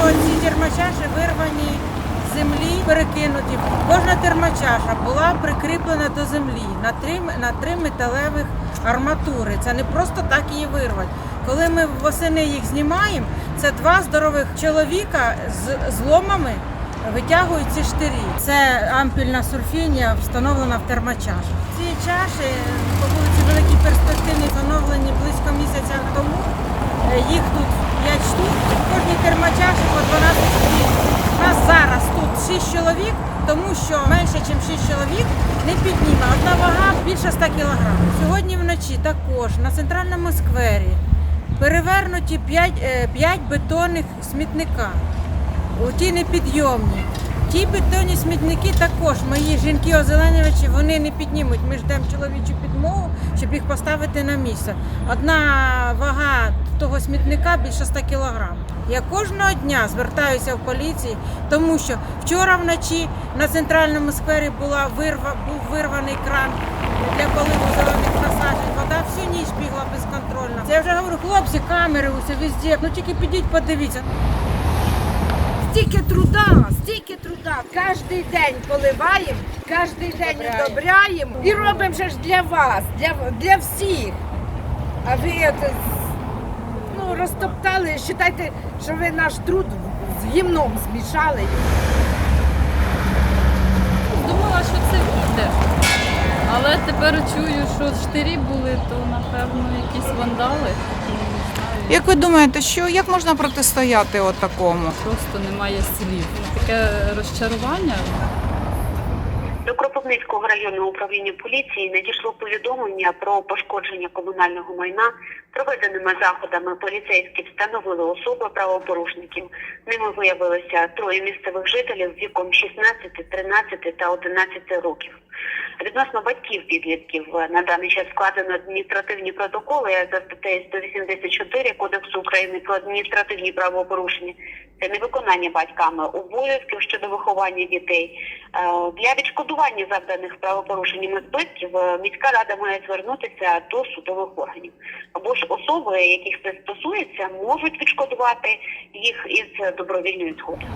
що ці термочаші вирвані з землі, перекинуті. Кожна термочаша була прикріплена до землі на три на три металевих арматури. Це не просто так її вирвати. Коли ми восени їх знімаємо, це два здорових чоловіка з зломами. Витягують ці штирі. Це ампільна сульфінія, встановлена в термочаші. Ці чаші по вулиці великій перспективі встановлені близько місяця тому. Е, їх тут 5 штук, кожній термочаші по 12 штук. У нас зараз тут 6 чоловік, тому що менше, ніж 6 чоловік не підніме. Одна вага більше 100 кг. Сьогодні вночі також на центральному сквері перевернуті 5, 5 бетонних смітника. Ті непідйомні. Ті бетонні смітники також мої жінки озеленювачі вони не піднімуть. Ми ждемо чоловічу підмогу, щоб їх поставити на місце. Одна вага того смітника більше 100 кг. Я кожного дня звертаюся в поліцію, тому що вчора вночі на центральному сквері була вирва, був вирваний кран для поливу зелених насаджень. Вода всю ніч бігла безконтрольно. Я вже говорю, хлопці, камери усе везде. Ну тільки підіть, подивіться. Стільки труда, стільки труда. Кожний день поливаємо, кожен день удобряємо і робимо ж для вас, для, для всіх. А ви от, ну, розтоптали, вважайте, що ви наш труд з гімном змішали. Думала, що це війде. Але тепер чую, що штирі були, то напевно якісь вандали. Ну. Як ви думаєте, що як можна протистояти от такому? Просто немає слів. Таке розчарування. Кропивницького районного управління поліції надійшло повідомлення про пошкодження комунального майна. Проведеними заходами поліцейські встановили особи правопорушників. Ними виявилося троє місцевих жителів віком 16, 13 та 11 років. Відносно батьків підлітків е, на даний час складено адміністративні протоколи за статтею 184 Кодексу України про адміністративні правопорушення. Це невиконання батьками обов'язків щодо виховання дітей. Е, Для відшкодування завданих правопорушеннями збитків е, міська рада має звернутися до судових органів. Або ж особи, яких це стосується, можуть відшкодувати їх із добровільної згоди.